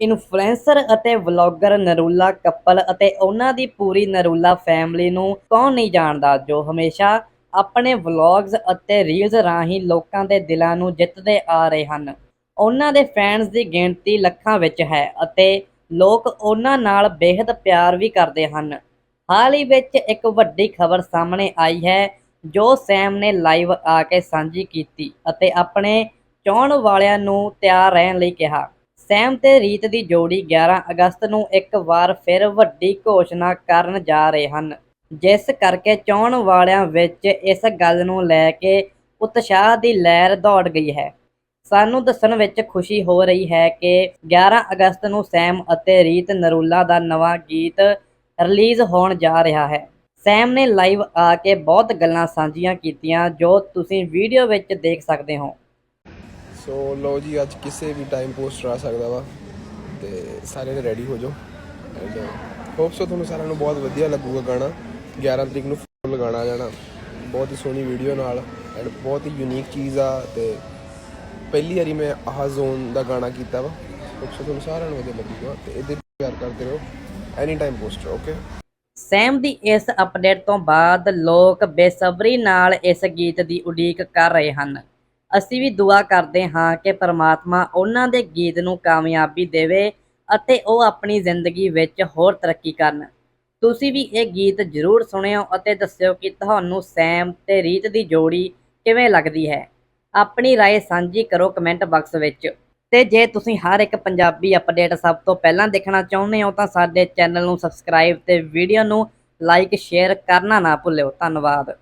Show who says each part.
Speaker 1: Influencer ਅਤੇ vlogger Narula couple ਅਤੇ ਉਹਨਾਂ ਦੀ ਪੂਰੀ ਨਰੂਲਾ ਫੈਮਿਲੀ ਨੂੰ ਕੌਣ ਨਹੀਂ ਜਾਣਦਾ, ਜੋ ਹਮੇਸ਼ਾ ਆਪਣੇ ਵਲੌਗਸ ਅਤੇ ਰੀਲਸ ਰਾਹੀਂ ਲੋਕਾਂ ਦੇ ਦਿਲਾਂ ਨੂੰ ਜਿੱਤਦੇ ਆ ਰਹੇ ਹਨ। ਉਹਨਾਂ ਦੇ ਫੈਨਸ ਦੀ ਗਿਣਤੀ ਲੱਖਾਂ ਵਿੱਚ ਹੈ ਅਤੇ ਲੋਕ ਉਹਨਾਂ ਨਾਲ ਬੇहद ਪਿਆਰ ਵੀ ਕਰਦੇ ਹਨ। ਹਾਲ ਹੀ ਵਿੱਚ ਇੱਕ ਵੱਡੀ ਖਬਰ ਸਾਹਮਣੇ ਆਈ ਹੈ, ਜੋ ਸੈਮ ਨੇ ਲਾਈਵ ਆ ਕੇ ਸਾਂਝੀ ਕੀਤੀ ਅਤੇ ਆਪਣੇ ਚਾਹਣ ਵਾਲਿਆਂ ਨੂੰ ਤਿਆਰ ਰਹਿਣ ਲਈ ਕਿਹਾ। ਸੈਮ ਤੇ ਰੀਤ ਦੀ ਜੋੜੀ 11 ਅਗਸਤ ਨੂੰ ਇੱਕ ਵਾਰ ਫਿਰ ਵੱਡੀ ਘੋਸ਼ਣਾ ਕਰਨ ਜਾ ਰਹੇ ਹਨ। ਜਿਸ ਕਰਕੇ ਚਾਹਣ ਵਾਲਿਆਂ ਵਿੱਚ ਇਸ ਗੱਲ ਨੂੰ ਲੈ ਕੇ ਉਤਸ਼ਾਹ ਦੀ ਲਹਿਰ ਦੌੜ ਗਈ ਹੈ। ਸਾਨੂੰ ਦੱਸਣ ਵਿੱਚ ਖੁਸ਼ੀ ਹੋ ਰਹੀ ਹੈ ਕਿ 11 ਅਗਸਤ ਨੂੰ ਸੈਮ ਅਤੇ ਰੀਤ ਨਰੂਲਾ ਦਾ ਨਵਾਂ ਗੀਤ ਰਿਲੀਜ਼ ਹੋਣ ਜਾ ਰਿਹਾ ਹੈ। ਸੈਮ ਨੇ ਲਾਈਵ ਆ ਕੇ ਬਹੁਤ ਗੱਲਾਂ ਸਾਂਝੀਆਂ ਕੀਤੀਆਂ ਜੋ ਤੁਸੀਂ ਵੀਡੀਓ ਵਿੱਚ ਦੇਖ ਸਕਦੇ ਹੋ।
Speaker 2: ਸੋ ਲੋ ਜੀ, ਅੱਜ ਕਿਸੇ ਵੀ ਟਾਈਮ ਪੋਸਟਰ ਆ ਸਕਦਾ ਵਾ। ਤੇ ਸਾਰੇ ਨੇ ਰੈਡੀ ਹੋ ਜਾਓ। ਐਂਡ ਹੋਪ ਸੋ ਤੁਹਾਨੂੰ ਸਾਰਿਆਂ ਨੂੰ ਬਹੁਤ ਵਧੀਆ ਲੱਗੂਗਾ ਗਾਣਾ। 11 ਤਰੀਕ ਨੂੰ ਫੁੱਲ ਗਾਣਾ ਜਾਣਾ। ਬਹੁਤ ਹੀ ਸੋਹਣੀ ਵੀਡੀਓ ਨਾਲ। ਐਂਡ ਬਹੁਤ ਹੀ ਯੂਨੀਕ ਚੀਜ਼ ਆ। ਤੇ ਪਹਿਲੀ ਵਾਰੀ ਮੈਂ ਆਹ ਜ਼ੋਨ ਦਾ ਗਾਣਾ ਕੀਤਾ ਵਾ। ਹੋਪ ਸੋ ਤੁਹਾਨੂੰ ਸਾਰਿਆਂ ਨੂੰ ਵਧੀਆ ਲੱਗੂਗਾ। ਤੇ ਇਹਦੇ ਪਿਆਰ ਕਰਦੇ ਰਹੋ। Any time poster okay
Speaker 1: Sam ਦੀ ਇਸ ਅਪਡੇਟ ਤੋਂ ਬਾਅਦ ਲੋਕ ਬੇਸਬਰੀ ਨਾਲ ਇਸ ਗੀਤ ਦੀ ਉਡੀਕ ਕਰ ਰਹੇ ਹਨ। ਅਸੀਂ ਵੀ ਦੁਆ ਕਰਦੇ ਹਾਂ ਕਿ ਪ੍ਰਮਾਤਮਾ ਉਹਨਾਂ ਦੇ ਗੀਤ ਨੂੰ ਕਾਮਯਾਬੀ ਦੇਵੇ ਅਤੇ ਉਹ ਆਪਣੀ ਜ਼ਿੰਦਗੀ ਵਿੱਚ ਹੋਰ ਤਰੱਕੀ ਕਰਨ ਤੁਸੀਂ ਵੀ ਇਹ ਗੀਤ ਜ਼ਰੂਰ ਸੁਣਿਓ ਅਤੇ ਦੱਸਿਓ ਕਿ ਤੁਹਾਨੂੰ ਸੈਮ ਤੇ ਰੀਤ ਦੀ ਜੋੜੀ ਕਿਵੇਂ ਲੱਗਦੀ ਹੈ ਆਪਣੀ رائے ਸਾਂਝੀ ਕਰੋ ਕਮੈਂਟ ਬਾਕਸ ਵਿੱਚ ਤੇ ਜੇ ਤੁਸੀਂ ਹਰ ਇੱਕ ਪੰਜਾਬੀ ਅਪਡੇਟ ਸਭ ਤੋਂ ਪਹਿਲਾਂ ਦੇਖਣਾ ਚਾਹੁੰਦੇ ਹੋ ਤਾਂ ਸਾਡੇ ਚੈਨਲ ਨੂੰ ਸਬਸਕ੍ਰਾਈਬ ਤੇ ਵੀਡੀਓ ਨੂੰ ਲਾਈਕ ਸ਼ੇਅਰ ਕਰਨਾ ਨਾ ਭੁੱਲਿਓ ਧੰਨਵਾਦ